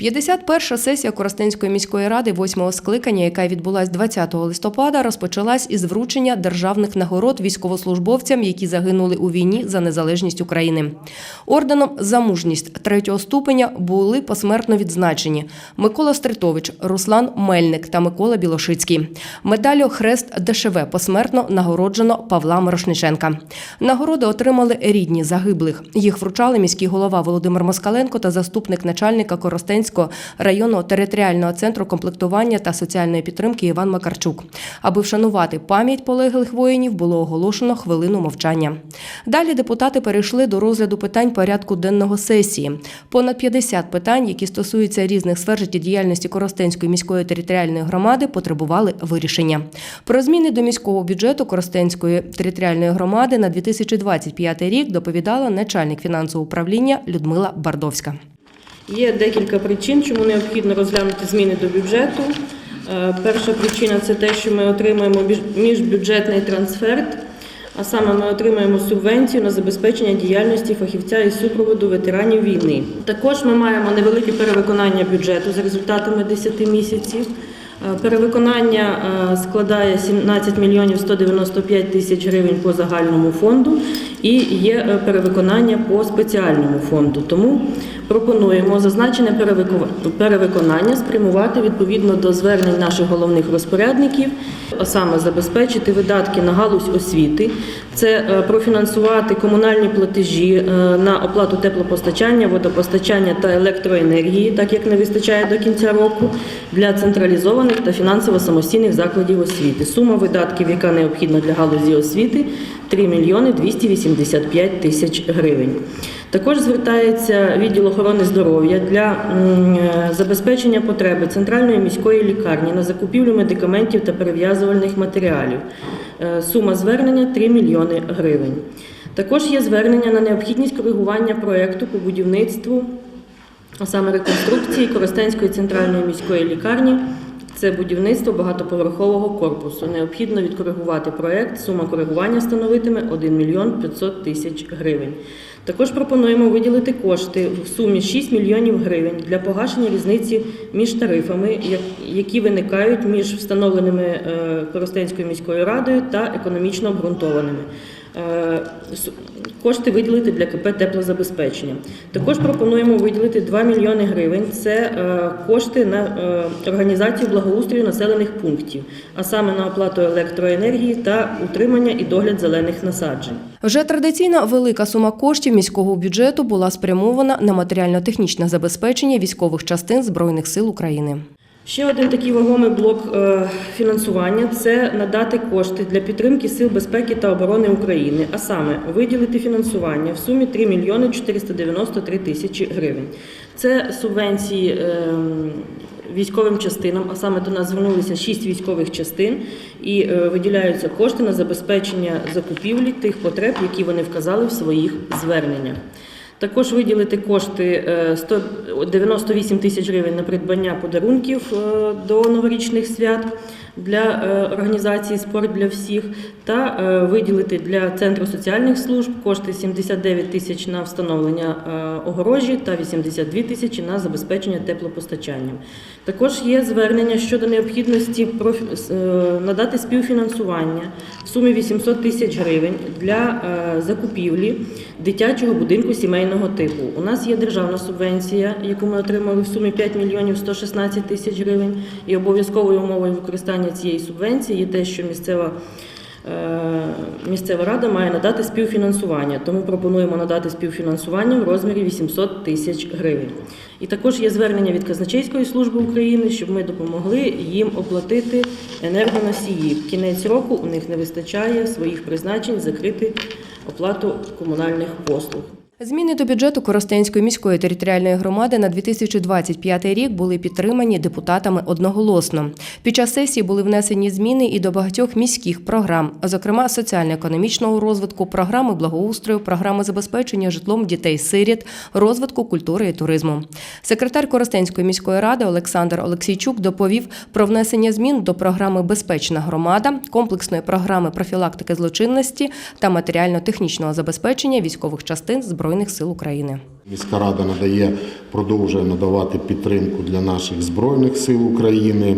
51-ша сесія Коростенської міської ради восьмого скликання, яка відбулась 20 листопада, розпочалась із вручення державних нагород військовослужбовцям, які загинули у війні за незалежність України. Орденом за мужність третього ступеня були посмертно відзначені Микола Стритович, Руслан Мельник та Микола Білошицький. Медаллю Хрест ДШВ посмертно нагороджено Павла Мирошниченка. Нагороди отримали рідні загиблих. Їх вручали міський голова Володимир Москаленко та заступник начальника Коростенського районного територіального центру комплектування та соціальної підтримки Іван Макарчук. Аби вшанувати пам'ять полеглих воїнів, було оголошено хвилину мовчання. Далі депутати перейшли до розгляду питань порядку денного сесії. Понад 50 питань, які стосуються різних сфер життєдіяльності Коростенської міської територіальної громади, потребували вирішення. Про зміни до міського бюджету Коростенської територіальної громади на 2025 рік доповідала начальник фінансового управління Людмила Бардовська. Є декілька причин, чому необхідно розглянути зміни до бюджету. Е, Перша причина це те, що ми отримуємо біж- міжбюджетний трансферт, а саме ми отримуємо субвенцію на забезпечення діяльності фахівця із супроводу ветеранів війни. Також ми маємо невелике перевиконання бюджету за результатами 10 місяців. Е, Перевиконання е, складає 17 мільйонів 195 тисяч гривень по загальному фонду і є перевиконання по спеціальному фонду. Тому пропонуємо зазначене перевиконання спрямувати відповідно до звернень наших головних розпорядників, а саме забезпечити видатки на галузь освіти, це е, профінансувати комунальні платежі е, на оплату теплопостачання, водопостачання та електроенергії, так як не вистачає до кінця року, для централізованих та фінансово самостійних закладів освіти. Сума видатків, яка необхідна для галузі освіти, 3 мільйони 285 тисяч гривень. Також звертається відділ охорони здоров'я для е, забезпечення потреби центральної міської лікарні на закупівлю медикаментів та перев'язувальних матеріалів. Е, Сума звернення 3 мільйони гривень. Також є звернення на необхідність коригування проєкту по будівництву, а саме реконструкції Коростенської центральної міської лікарні. Це будівництво багатоповерхового корпусу. Необхідно відкоригувати проєкт. Сума коригування становитиме 1 мільйон 500 тисяч гривень. Також пропонуємо виділити кошти в сумі 6 мільйонів гривень для погашення різниці між тарифами, які виникають між встановленими е, Коростенською міською радою та економічно обґрунтованими. Е, Кошти виділити для КП теплозабезпечення. Також пропонуємо виділити 2 мільйони гривень. Це е, кошти на е, організацію благоустрою населених пунктів, а саме на оплату електроенергії та утримання і догляд зелених насаджень. Вже традиційно велика сума коштів міського бюджету була спрямована на матеріально-технічне забезпечення військових частин Збройних сил України. Ще один такий вагомий блок е, фінансування це надати кошти для підтримки сил безпеки та оборони України, а саме виділити фінансування в сумі 3 мільйони 493 тисячі гривень. Це субвенції е, військовим частинам, а саме до нас звернулися 6 військових частин і е, виділяються кошти на забезпечення закупівлі тих потреб, які вони вказали в своїх зверненнях. Також виділити кошти е, 198 тисяч гривень на придбання подарунків е, до новорічних свят для е, організації Спорт для всіх та е, виділити для центру соціальних служб кошти 79 тисяч на встановлення е, огорожі та 82 тисячі на забезпечення теплопостачанням. Також є звернення щодо необхідності е, надати співфінансування в сумі 800 тисяч гривень для е, закупівлі дитячого будинку сімейного типу. У нас є державна субвенція, яку ми отримали в сумі 5 мільйонів 116 тисяч гривень. І обов'язковою умовою використання цієї субвенції є те, що місцева. Е, Місцева рада має надати співфінансування, тому пропонуємо надати співфінансування в розмірі 800 тисяч гривень. І також є звернення від Казначейської служби України, щоб ми допомогли їм оплатити енергоносії. В кінець року у них не вистачає своїх призначень закрити оплату комунальних послуг. Зміни до бюджету Коростенської міської територіальної громади на 2025 рік були підтримані депутатами одноголосно. Під час сесії були внесені зміни і до багатьох міських програм, зокрема соціально-економічного розвитку, програми благоустрою, програми забезпечення житлом дітей-сиріт, розвитку культури і туризму. Секретар Коростенської міської ради Олександр Олексійчук доповів про внесення змін до програми Безпечна громада, комплексної програми профілактики злочинності та матеріально-технічного забезпечення військових частин Збройних Збройних сил України. Міська рада надає, продовжує надавати підтримку для наших збройних сил України.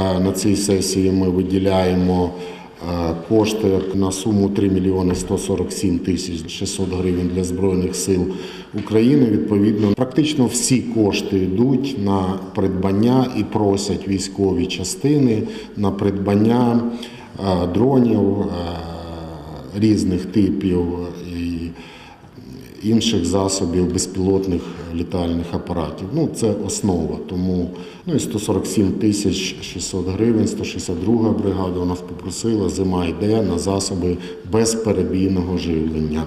Е, На цій сесії ми виділяємо е, кошти на суму 3 мільйони 147 тисяч 600 гривень для збройних сил України. Відповідно, практично всі кошти йдуть на придбання і просять військові частини на придбання е, дронів різних типів інших засобів безпілотних літальних апаратів. Ну, це основа. Тому ну, і 147 тисяч 600 гривень, 162 бригада у нас попросила, зима йде на засоби безперебійного живлення.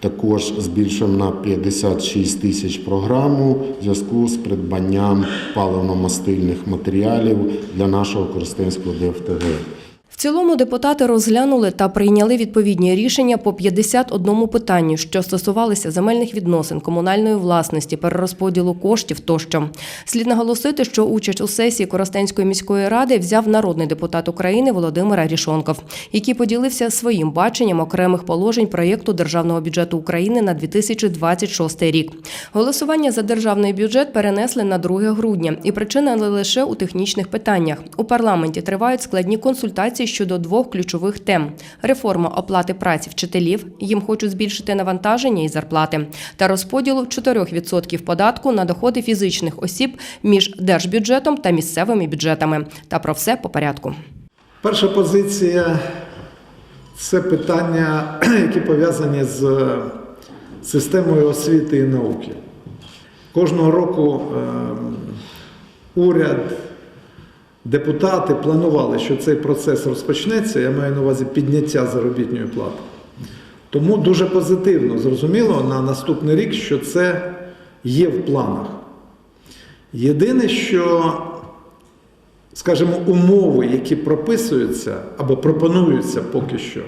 Також збільшуємо на 56 тисяч програму в зв'язку з придбанням паливно-мастильних матеріалів для нашого Коростенського ДФТГ. Цілому депутати розглянули та прийняли відповідні рішення по 51 питанню, що стосувалися земельних відносин, комунальної власності, перерозподілу коштів тощо. Слід наголосити, що участь у сесії Коростенської міської ради взяв народний депутат України Володимир Арішонков, який поділився своїм баченням окремих положень проєкту державного бюджету України на 2026 рік. Голосування за державний бюджет перенесли на 2 грудня, і причина не лише у технічних питаннях. У парламенті тривають складні консультації щодо двох ключових тем: реформа оплати праці вчителів, їм хочуть збільшити навантаження і зарплати, та розподілу 4% податку на доходи фізичних осіб між держбюджетом та місцевими бюджетами. Та про все по порядку. Перша позиція це питання, які пов'язані з системою освіти і науки. Кожного року ем, уряд, депутати планували, що цей процес розпочнеться. Я маю на увазі підняття заробітної плати. Тому дуже позитивно зрозуміло на наступний рік, що це є в планах. Єдине, що скажімо, умови, які прописуються або пропонуються поки що,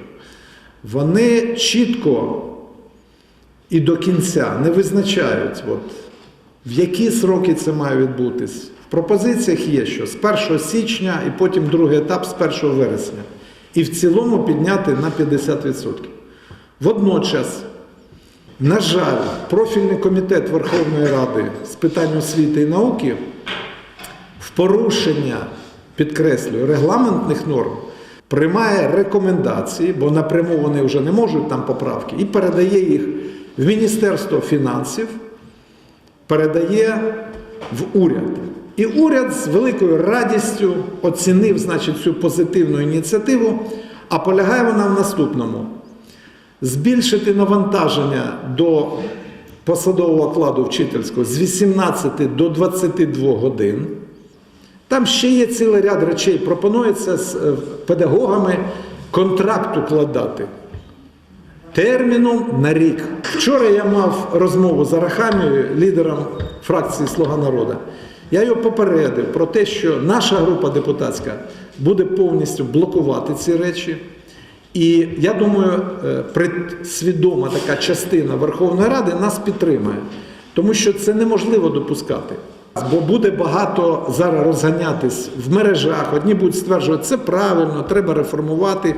вони чітко і до кінця не визначають, от, в які сроки це має відбутись. Пропозиціях є, що з 1 січня і потім другий етап з 1 вересня. І в цілому підняти на 50%. Водночас, на жаль, профільний комітет Верховної Ради з питань освіти і науки в порушення, підкреслюю, регламентних норм приймає рекомендації, бо напряму вони вже не можуть там поправки, і передає їх в Міністерство фінансів, передає в уряд. І уряд з великою радістю оцінив значить, цю позитивну ініціативу, а полягає вона в наступному: збільшити навантаження до посадового окладу вчительського з 18 до 22 годин. Там ще є цілий ряд речей. Пропонується з е, педагогами контракт укладати терміном на рік. Вчора я мав розмову з Арахамією, лідером фракції Слуга народу. Я його попередив про те, що наша група депутатська буде повністю блокувати ці речі. І я думаю, е, свідома така частина Верховної Ради нас підтримає, тому що це неможливо допускати. Бо буде багато зараз розганятись в мережах. Одні будуть стверджувати, це правильно, треба реформувати,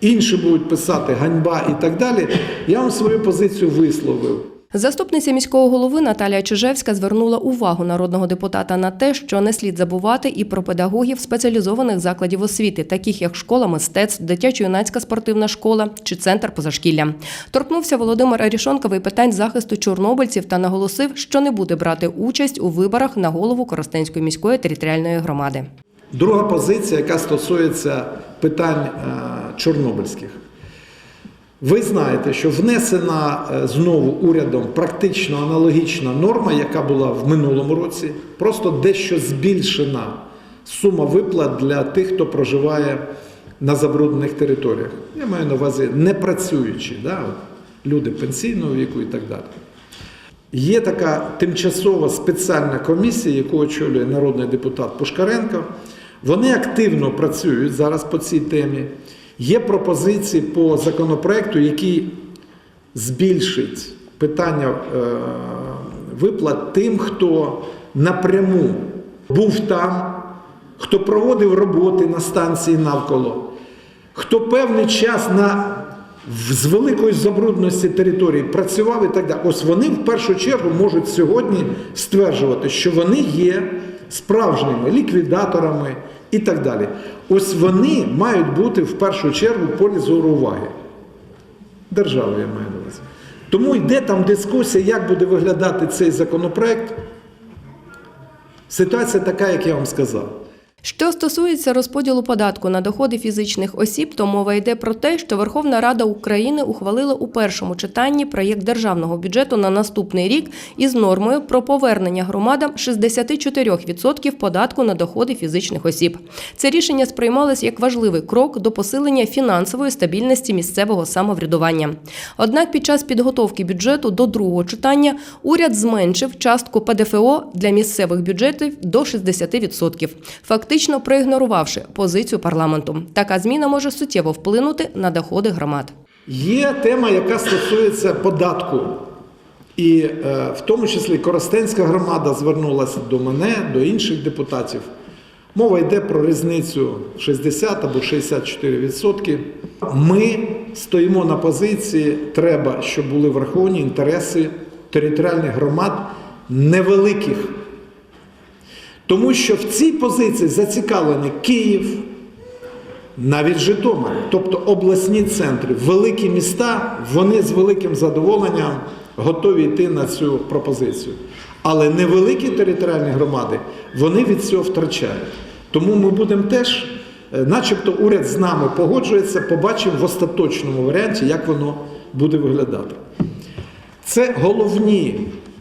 інші будуть писати ганьба і так далі. Я вам свою позицію висловив. Заступниця міського голови Наталія Чижевська звернула увагу народного депутата на те, що не слід забувати і про педагогів спеціалізованих закладів освіти, таких як школа мистецтв, дитячо-юнацька спортивна школа чи центр позашкілля. Торкнувся Володимир Арішонковий питань захисту чорнобильців та наголосив, що не буде брати участь у виборах на голову Коростенської міської територіальної громади. Друга позиція, яка стосується питань е, чорнобильських. Ви знаєте, що внесена е, знову урядом практично аналогічна норма, яка була в минулому році, просто дещо збільшена сума виплат для тих, хто проживає на забруднених територіях. Я маю на увазі не працюючі, да? люди пенсійного віку і так далі. Є така тимчасова спеціальна комісія, яку очолює народний депутат Пушкаренко. Вони активно працюють зараз по цій темі. Є пропозиції по законопроекту, який збільшить питання е, виплат тим, хто напряму був там, хто проводив роботи на станції навколо, хто певний час на з великої забрудності території працював і так далі. Ось вони в першу чергу можуть сьогодні стверджувати, що вони є справжніми ліквідаторами і так далі. Ось вони мають бути в першу чергу полі зору уваги. Держави я маю на увазі. Тому йде там дискусія, як буде виглядати цей законопроект. Ситуація така, як я вам сказав. Що стосується розподілу податку на доходи фізичних осіб, то мова йде про те, що Верховна Рада України ухвалила у першому читанні проєкт державного бюджету на наступний рік із нормою про повернення громадам 64% податку на доходи фізичних осіб. Це рішення сприймалось як важливий крок до посилення фінансової стабільності місцевого самоврядування. Однак під час підготовки бюджету до другого читання уряд зменшив частку ПДФО для місцевих бюджетів до 60%, фактично проігнорувавши позицію парламенту. Така зміна може суттєво вплинути на доходи громад. Є тема, яка стосується податку. І е, в тому числі Коростенська громада звернулася до мене, до інших депутатів. Мова йде про різницю 60 або 64 відсотки. Ми стоїмо на позиції, треба, щоб були враховані інтереси територіальних громад невеликих. Тому що в цій позиції зацікавлені Київ, навіть Житомир, тобто обласні центри, великі міста, вони з великим задоволенням готові йти на цю пропозицію. Але невеликі територіальні громади вони від цього втрачають. Тому ми будемо теж, е, начебто, уряд з нами погоджується, побачимо в остаточному варіанті, як воно буде виглядати. Це головні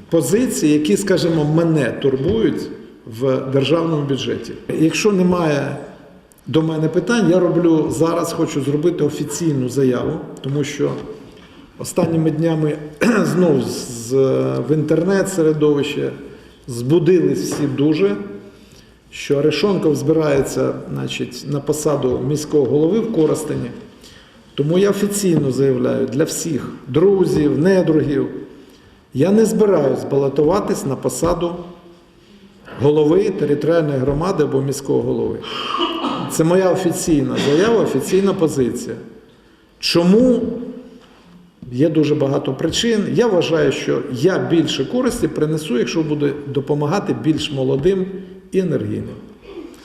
позиції, які, скажімо, мене турбують в державному бюджеті. Якщо немає до мене питань, я роблю зараз, хочу зробити офіційну заяву, тому що останніми днями знов з, в інтернет-середовище збудились всі дуже, що Арешонков збирається значить, на посаду міського голови в Коростені. Тому я офіційно заявляю для всіх друзів, недругів, я не збираюсь балотуватись на посаду голови територіальної громади або міського голови. Це моя офіційна заява, офіційна позиція. Чому? Є дуже багато причин. Я вважаю, що я більше користі принесу, якщо буду допомагати більш молодим і енергійним.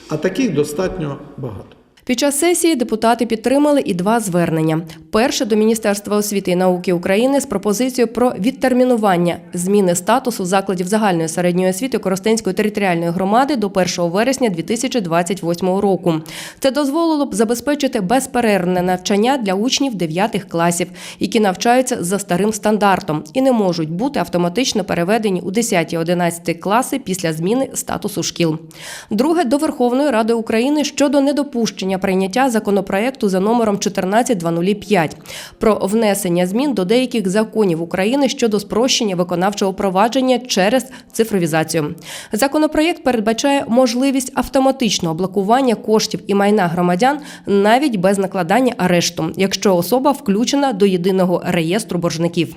А таких достатньо багато. Під час сесії депутати підтримали і два звернення. Перше до Міністерства освіти і науки України з пропозицією про відтермінування зміни статусу закладів загальної середньої освіти Коростенської територіальної громади до 1 вересня 2028 року. Це дозволило б забезпечити безперервне навчання для учнів 9 класів, які навчаються за старим стандартом і не можуть бути автоматично переведені у 10-11 класи після зміни статусу шкіл. Друге до Верховної Ради України щодо недопущення прийняття законопроекту за номером 14205 про внесення змін до деяких законів України щодо спрощення виконавчого провадження через цифровізацію. Законопроєкт передбачає можливість автоматичного блокування коштів і майна громадян навіть без накладання арешту, якщо особа включена до єдиного реєстру боржників.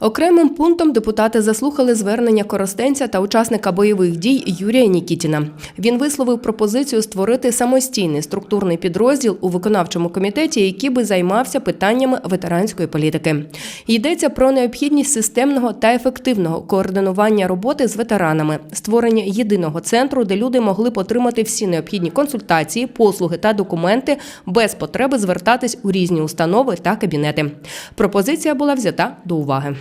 Окремим пунктом депутати заслухали звернення коростенця та учасника бойових дій Юрія Нікітіна. Він висловив пропозицію створити самостійний структурний підрозділ у виконавчому комітеті, який би займався питаннями ветеранської політики. Йдеться про необхідність системного та ефективного координування роботи з ветеранами, створення єдиного центру, де люди могли б отримати всі необхідні консультації, послуги та документи без потреби звертатись у різні установи та кабінети. Пропозиція була взята до уваги.